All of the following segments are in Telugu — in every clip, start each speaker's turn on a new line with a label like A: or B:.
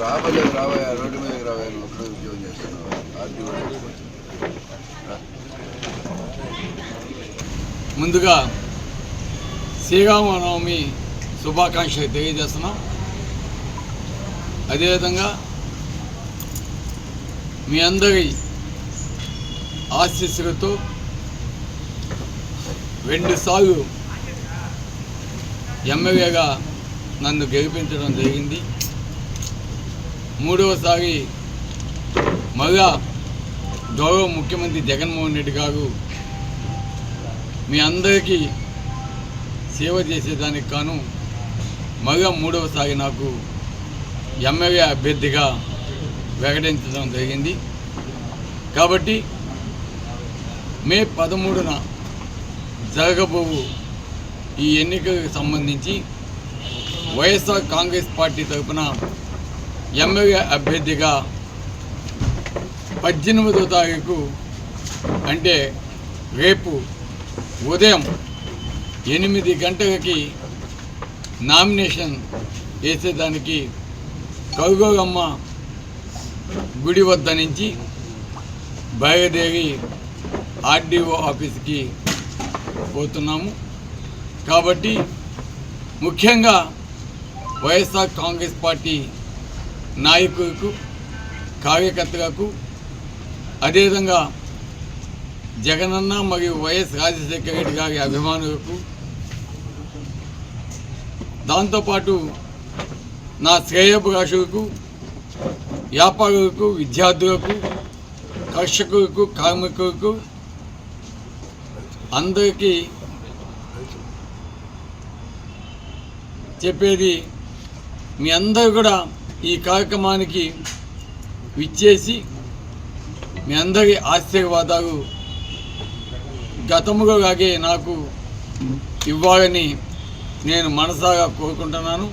A: రాబోయే రాబోయే రోడ్డు మీదకి రాబోయే నువ్వు ఒక్కడే ఉద్యోగం చేస్తున్నావు ఆర్టీఓ
B: ముందుగా శ్రీరామనవమి శుభాకాంక్షలు తెలియజేస్తున్నాం. అదేవిధంగా మీ అందరి ఆశీస్సులతో రెండుసార్లు ఎమ్మెల్యేగా నన్ను గెలిపించడం జరిగింది. మూడవసారి మళ్ళా గౌరవ ముఖ్యమంత్రి జగన్మోహన్ రెడ్డి గారు మీ అందరికీ సేవ చేసేదానికి కాను మళ్ళా మూడవసారి నాకు ఎమ్మెల్యే అభ్యర్థిగా ప్రకటించడం జరిగింది. కాబట్టి మే పదమూడున జరగబోవు ఈ ఎన్నికలకు సంబంధించి Y S R Congress party తరఫున ఎమ్మెల్యే అభ్యర్థిగా పద్దెనిమిదో తారీఖు అంటే రేపు ఉదయం ఎనిమిది గంటలకి నామినేషన్ వేసేదానికి కౌగోగమ్మ గుడి వద్ద నుంచి బయలుదేరి ఆర్డీఓ ఆఫీస్కి పోతున్నాము. కాబట్టి ముఖ్యంగా వైఎస్ఆర్ కాంగ్రెస్ పార్టీ నాయకులకు కార్యకర్తలకు అదేవిధంగా జగనన్న మరియు వైఎస్ రాజశేఖర రెడ్డి గారి అభిమానులకు దాంతోపాటు నా శ్రేయభిలాషులకు వ్యాపారులకు విద్యార్థులకు కర్షకులకు కార్మికులకు అందరికీ చెప్పేది మీ అందరూ కూడా ఈ కార్యక్రమానికి విచ్చేసి మీ అందరి ఆశీర్వాదాలు గతముగా లాగే నాకు ఇవ్వాలని నేను మనసాగా కోరుకుంటున్నాను.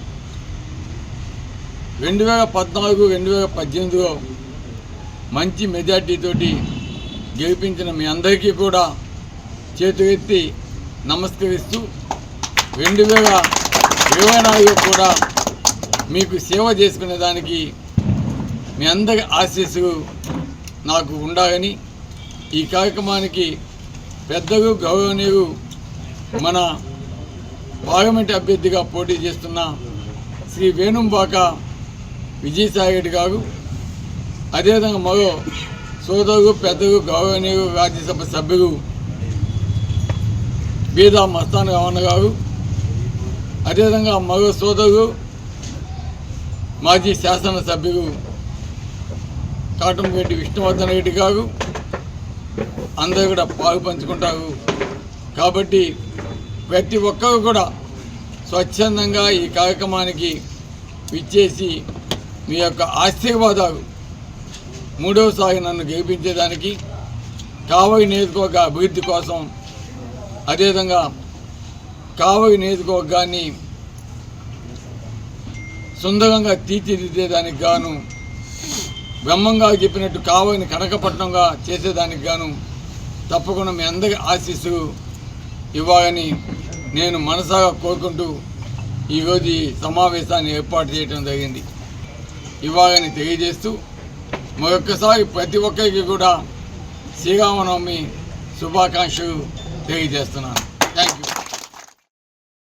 B: రెండు వేల పద్నాలుగు రెండు వేల పద్దెనిమిదిలో మంచి మెజార్టీతోటి గెలిపించిన మీ అందరికీ కూడా చేతులెత్తి నమస్కరిస్తూ రెండు వేల ఇరవై నాలుగులో కూడా మీకు సేవ చేసుకునే దానికి మీ అందరి ఆశీస్సులు నాకు ఉండాలని ఈ కార్యక్రమానికి పెద్దలు గౌరవనీయులు మన పార్లమెంట్ అభ్యర్థిగా పోటీ చేస్తున్న శ్రీ వేణుంబాక విజయసాయి రెడ్డి గారు అదేవిధంగా మరో సోదరులు పెద్దలు గౌరవనీయులు రాజ్యసభ సభ్యులు బీదా మస్తాన్ రమణ గారు అదేవిధంగా మరో సోదరులు మాజీ శాసనసభ్యులు కాటంరెడ్డి విష్ణువర్ధన్ రెడ్డి గారు అందరూ కూడా పాలు పంచుకుంటారు. కాబట్టి ప్రతి ఒక్కరు కూడా స్వచ్ఛందంగా ఈ కార్యక్రమానికి విచ్చేసి మీ యొక్క ఆశీర్వాదాలు మూడవసారి నన్ను గెలిపించేదానికి కావలి నియోజకవర్గ అభివృద్ధి కోసం అదేవిధంగా కావలి నియోజకవర్గాన్ని సుందరంగా తీర్చిదిద్దేదానికి గాను బ్రహ్మంగా చెప్పినట్టు కావలిని కనకపట్నంగా చేసేదానికి గాను తప్పకుండా మీ అందరి ఆశీస్సు ఇవ్వాలని నేను మనసాగా కోరుకుంటూ ఈరోజు ఈ సమావేశాన్ని ఏర్పాటు చేయడం జరిగింది. ఇవ్వాలని తెలియజేస్తూ మరొక్కసారి ప్రతి ఒక్కరికి కూడా శ్రీరామనవమి శుభాకాంక్షలు తెలియజేస్తున్నాను. Thank you